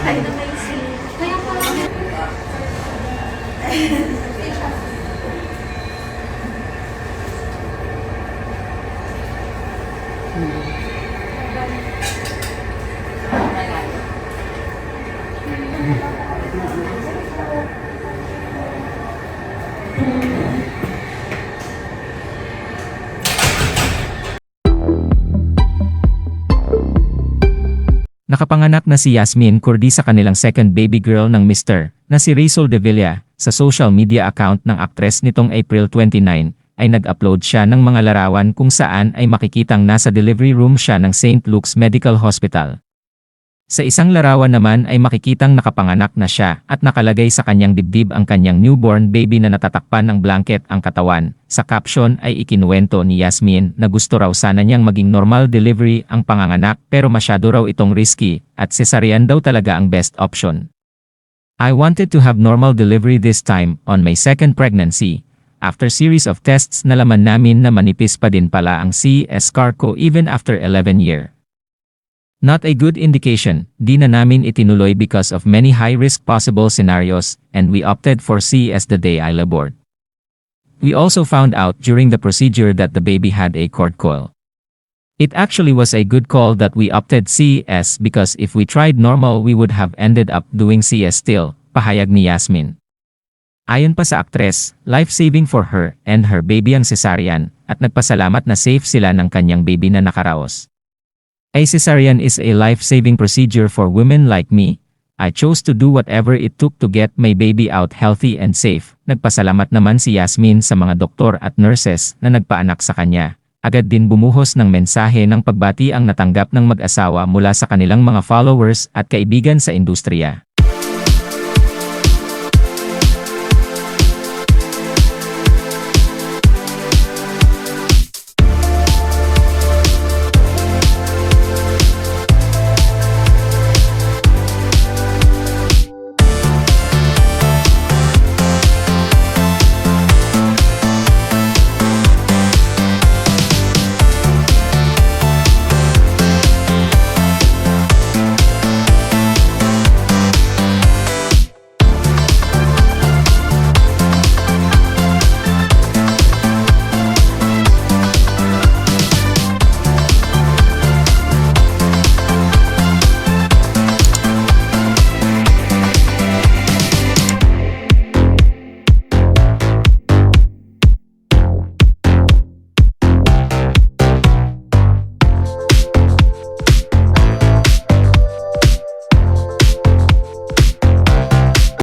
Ay, amazing. Kaya pala. Nakapanganak na si Yasmin Kurdi sa kanilang second baby girl ng Mr. na si Rizal De Villa. Sa social media account ng aktres nitong April 29, ay nag-upload siya ng mga larawan kung saan ay makikitang nasa delivery room siya ng St. Luke's Medical Hospital. Sa isang larawan naman ay makikitang nakapanganak na siya at nakalagay sa kanyang dibdib ang kanyang newborn baby na natatakpan ng blanket ang katawan. Sa caption ay ikinuwento ni Yasmin na gusto raw sana niyang maging normal delivery ang panganganak pero masyado raw itong risky at cesarean daw talaga ang best option. I wanted to have normal delivery this time on my second pregnancy. After series of tests nalaman namin na manipis pa din pala ang CS scar ko even after 11 year. Not a good indication, di na namin itinuloy because of many high-risk possible scenarios, and we opted for C as the day I labored. We also found out during the procedure that the baby had a cord coil. It actually was a good call that we opted CS because if we tried normal we would have ended up doing CS still, pahayag ni Yasmin. Ayon pa sa aktres, life-saving for her and her baby ang cesarean, at nagpasalamat na safe sila ng kanyang baby na nakaraos. A cesarean is a life-saving procedure for women like me. I chose to do whatever it took to get my baby out healthy and safe. Nagpasalamat naman si Yasmin sa mga doktor at nurses na nagpaanak sa kanya. Agad din bumuhos ng mensahe ng pagbati ang natanggap ng mag-asawa mula sa kanilang mga followers at kaibigan sa industriya.